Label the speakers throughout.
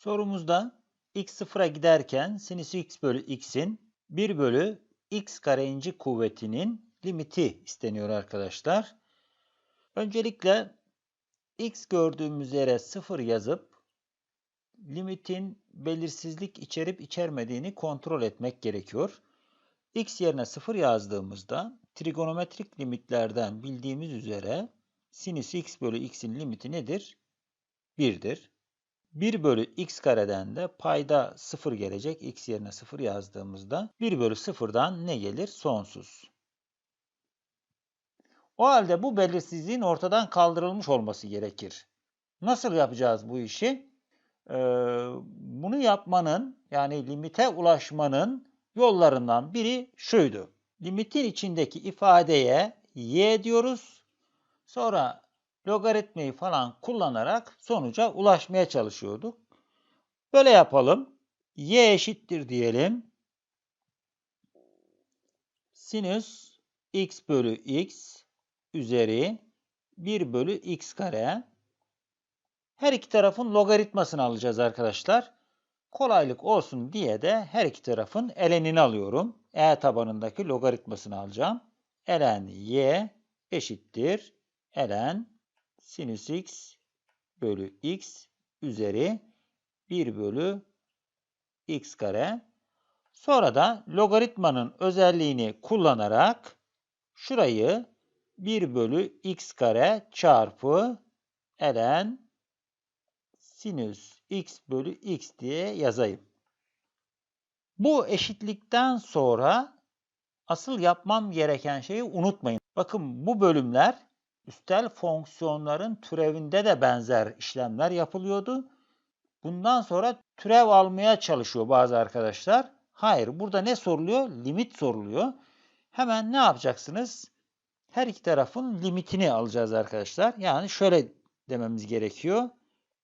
Speaker 1: Sorumuzda x sıfıra giderken sinüs x bölü x'in 1 bölü x kare inci kuvvetinin limiti isteniyor arkadaşlar. Öncelikle x gördüğümüz yere 0 yazıp limitin belirsizlik içerip içermediğini kontrol etmek gerekiyor. x yerine 0 yazdığımızda trigonometrik limitlerden bildiğimiz üzere sinüs x bölü x'in limiti nedir? 1'dir. 1 bölü x kareden de payda 0 gelecek. x yerine 0 yazdığımızda 1 bölü 0'dan ne gelir? Sonsuz. O halde bu belirsizliğin ortadan kaldırılmış olması gerekir. Nasıl yapacağız bu işi? Ee, bunu yapmanın yani limite ulaşmanın yollarından biri şuydu. Limitin içindeki ifadeye y diyoruz. Sonra logaritmayı falan kullanarak sonuca ulaşmaya çalışıyorduk. Böyle yapalım. y eşittir diyelim. Sinüs x bölü x üzeri 1 bölü x kare. Her iki tarafın logaritmasını alacağız arkadaşlar. Kolaylık olsun diye de her iki tarafın elenini alıyorum. E tabanındaki logaritmasını alacağım. ln y eşittir ln sinüs x bölü x üzeri 1 bölü x kare. Sonra da logaritmanın özelliğini kullanarak şurayı 1 bölü x kare çarpı ln sinüs x bölü x diye yazayım. Bu eşitlikten sonra asıl yapmam gereken şeyi unutmayın. Bakın bu bölümler üstel fonksiyonların türevinde de benzer işlemler yapılıyordu. Bundan sonra türev almaya çalışıyor bazı arkadaşlar. Hayır, burada ne soruluyor? Limit soruluyor. Hemen ne yapacaksınız? Her iki tarafın limitini alacağız arkadaşlar. Yani şöyle dememiz gerekiyor.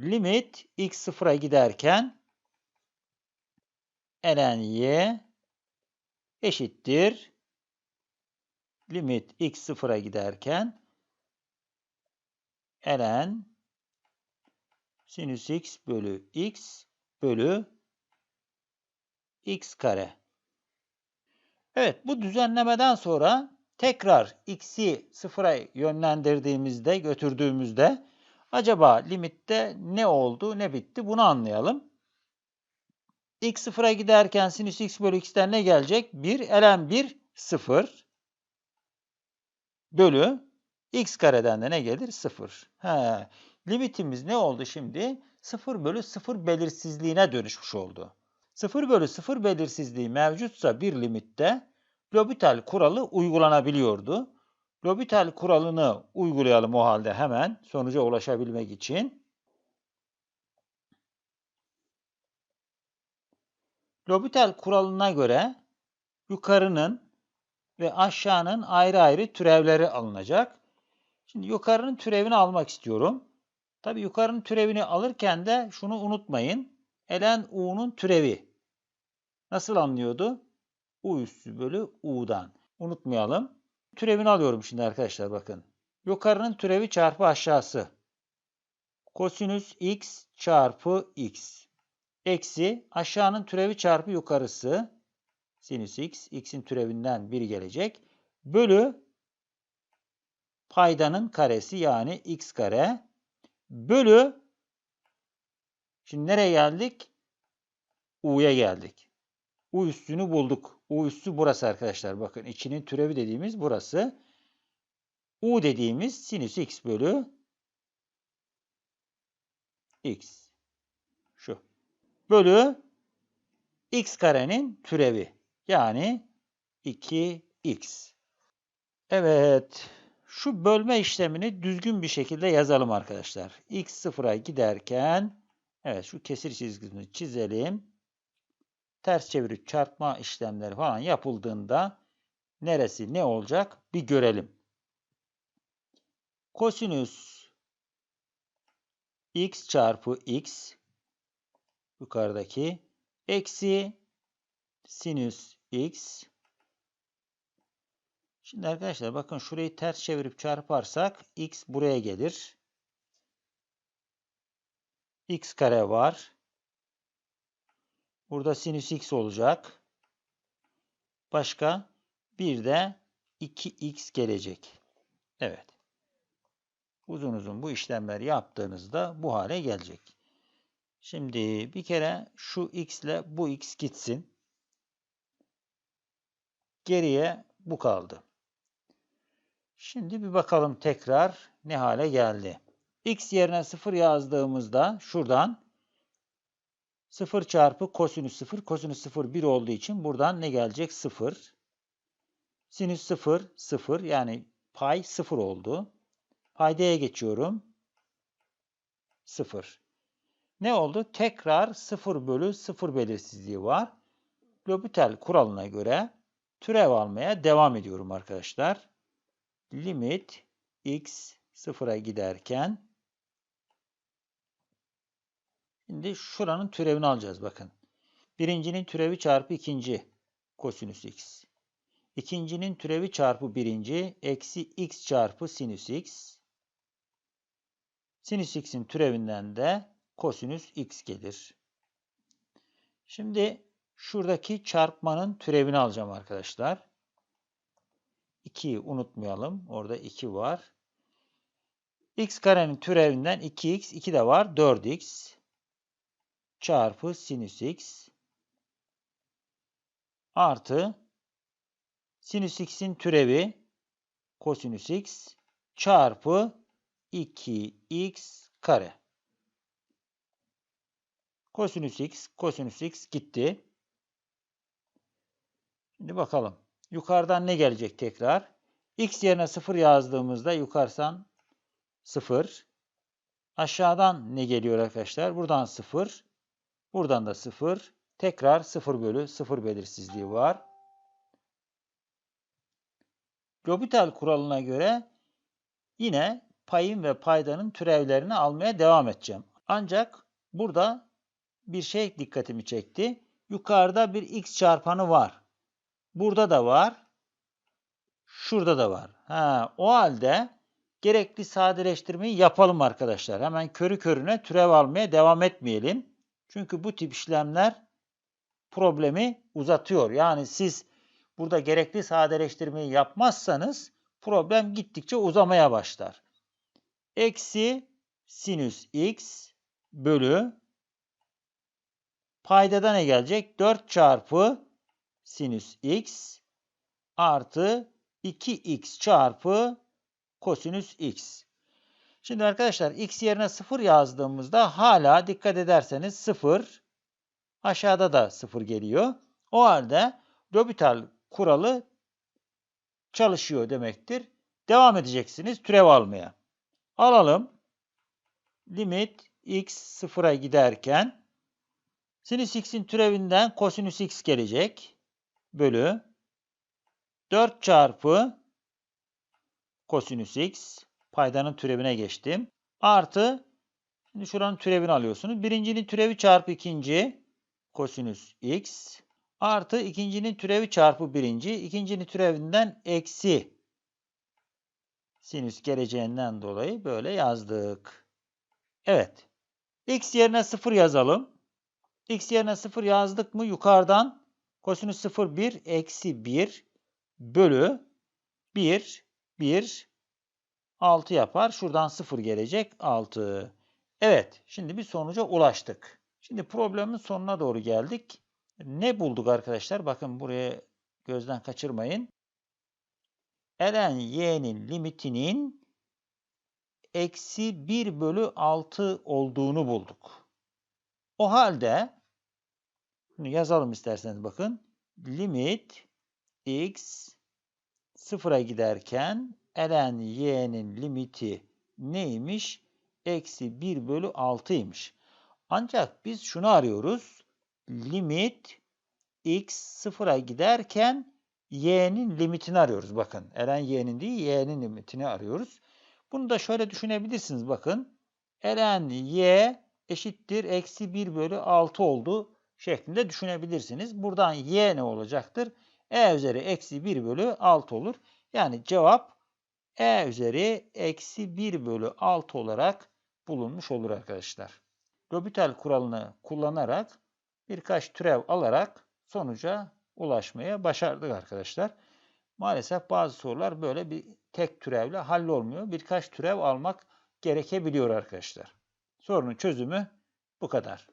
Speaker 1: Limit x sıfıra giderken ln y eşittir. Limit x sıfıra giderken ln sinüs x bölü x bölü x kare. Evet bu düzenlemeden sonra tekrar x'i sıfıra yönlendirdiğimizde, götürdüğümüzde acaba limitte ne oldu, ne bitti bunu anlayalım. x sıfıra giderken sinüs x bölü x'ten ne gelecek? 1, ln 1, 0 bölü x kareden de ne gelir? 0. He. Limitimiz ne oldu şimdi? 0 bölü 0 belirsizliğine dönüşmüş oldu. 0 bölü 0 belirsizliği mevcutsa bir limitte L'Hopital kuralı uygulanabiliyordu. L'Hopital kuralını uygulayalım o halde hemen sonuca ulaşabilmek için. L'Hopital kuralına göre yukarının ve aşağının ayrı ayrı türevleri alınacak. Şimdi yukarının türevini almak istiyorum. Tabi yukarının türevini alırken de şunu unutmayın. ln u'nun türevi. Nasıl anlıyordu? u üssü bölü u'dan. Unutmayalım. Türevini alıyorum şimdi arkadaşlar bakın. Yukarının türevi çarpı aşağısı. Kosinüs x çarpı x. Eksi aşağının türevi çarpı yukarısı. Sinüs x. x'in türevinden 1 gelecek. Bölü paydanın karesi yani x kare bölü şimdi nereye geldik? U'ya geldik. U üstünü bulduk. U üstü burası arkadaşlar. Bakın içinin türevi dediğimiz burası. U dediğimiz sinüs x bölü x. Şu. Bölü x karenin türevi. Yani 2x. Evet. Şu bölme işlemini düzgün bir şekilde yazalım arkadaşlar. x sıfıra giderken evet şu kesir çizgisini çizelim. Ters çevirip çarpma işlemleri falan yapıldığında neresi ne olacak bir görelim. Kosinüs x çarpı x yukarıdaki eksi sinüs x Şimdi arkadaşlar bakın şurayı ters çevirip çarparsak x buraya gelir. x kare var. Burada sinüs x olacak. Başka bir de 2x gelecek. Evet. Uzun uzun bu işlemleri yaptığınızda bu hale gelecek. Şimdi bir kere şu x ile bu x gitsin. Geriye bu kaldı. Şimdi bir bakalım tekrar ne hale geldi. x yerine 0 yazdığımızda şuradan 0 çarpı kosinüs 0, kosinüs 0 1 olduğu için buradan ne gelecek? 0. Sinüs 0, 0 yani pay 0 oldu. Paydaya geçiyorum. 0. Ne oldu? Tekrar 0 bölü 0 belirsizliği var. L'Hopital kuralına göre türev almaya devam ediyorum arkadaşlar. Limit x 0'a giderken Şimdi şuranın türevini alacağız bakın. Birincinin türevi çarpı ikinci kosinüs x. İkincinin türevi çarpı birinci eksi x çarpı sinüs x. Sinüs x'in türevinden de kosinüs x gelir. Şimdi şuradaki çarpmanın türevini alacağım arkadaşlar. 2'yi unutmayalım. Orada 2 var. x karenin türevinden 2x, 2 de var. 4x çarpı sinüs x artı sinüs x'in türevi kosinüs x çarpı 2x kare. Kosinüs x, kosinüs x gitti. Şimdi bakalım. Yukarıdan ne gelecek tekrar? X yerine 0 yazdığımızda yukarıdan 0. Aşağıdan ne geliyor arkadaşlar? Buradan 0. Buradan da 0. Tekrar 0 bölü 0 belirsizliği var. L'Hopital kuralına göre yine payın ve paydanın türevlerini almaya devam edeceğim. Ancak burada bir şey dikkatimi çekti. Yukarıda bir x çarpanı var. Burada da var. Şurada da var. Ha, o halde gerekli sadeleştirmeyi yapalım arkadaşlar. Hemen körü körüne türev almaya devam etmeyelim. Çünkü bu tip işlemler problemi uzatıyor. Yani siz burada gerekli sadeleştirmeyi yapmazsanız problem gittikçe uzamaya başlar. Eksi sinüs x bölü paydada ne gelecek? 4 çarpı sinüs x artı 2x çarpı kosinüs x. Şimdi arkadaşlar x yerine 0 yazdığımızda hala dikkat ederseniz 0 aşağıda da 0 geliyor. O halde L'Hopital kuralı çalışıyor demektir. Devam edeceksiniz türev almaya. Alalım. Limit x 0'a giderken sinüs x'in türevinden kosinüs x gelecek. Bölü 4 çarpı kosinüs x Paydanın türevine geçtim. Artı, şimdi şuranın türevini alıyorsunuz. Birincinin türevi çarpı ikinci kosinüs x. Artı ikincinin türevi çarpı birinci. ikincinin türevinden eksi sinüs geleceğinden dolayı böyle yazdık. Evet. x yerine 0 yazalım. x yerine 0 yazdık mı yukarıdan kosinüs 0 1 eksi 1 bölü 1 1 6 yapar. Şuradan 0 gelecek 6. Evet şimdi bir sonuca ulaştık. Şimdi problemin sonuna doğru geldik. Ne bulduk arkadaşlar? Bakın buraya gözden kaçırmayın. ln y'nin limitinin eksi 1 bölü 6 olduğunu bulduk. O halde bunu yazalım isterseniz bakın. Limit x sıfıra giderken ln y'nin limiti neymiş? Eksi 1 bölü 6'ymış. Ancak biz şunu arıyoruz. Limit x sıfıra giderken y'nin limitini arıyoruz. Bakın ln y'nin değil y'nin limitini arıyoruz. Bunu da şöyle düşünebilirsiniz. Bakın ln y eşittir eksi 1 bölü 6 oldu şeklinde düşünebilirsiniz. Buradan y ne olacaktır? E üzeri eksi 1 bölü 6 olur. Yani cevap e üzeri eksi 1 bölü 6 olarak bulunmuş olur arkadaşlar. L'Hopital kuralını kullanarak birkaç türev alarak sonuca ulaşmaya başardık arkadaşlar. Maalesef bazı sorular böyle bir tek türevle hallolmuyor. Birkaç türev almak gerekebiliyor arkadaşlar. Sorunun çözümü bu kadar.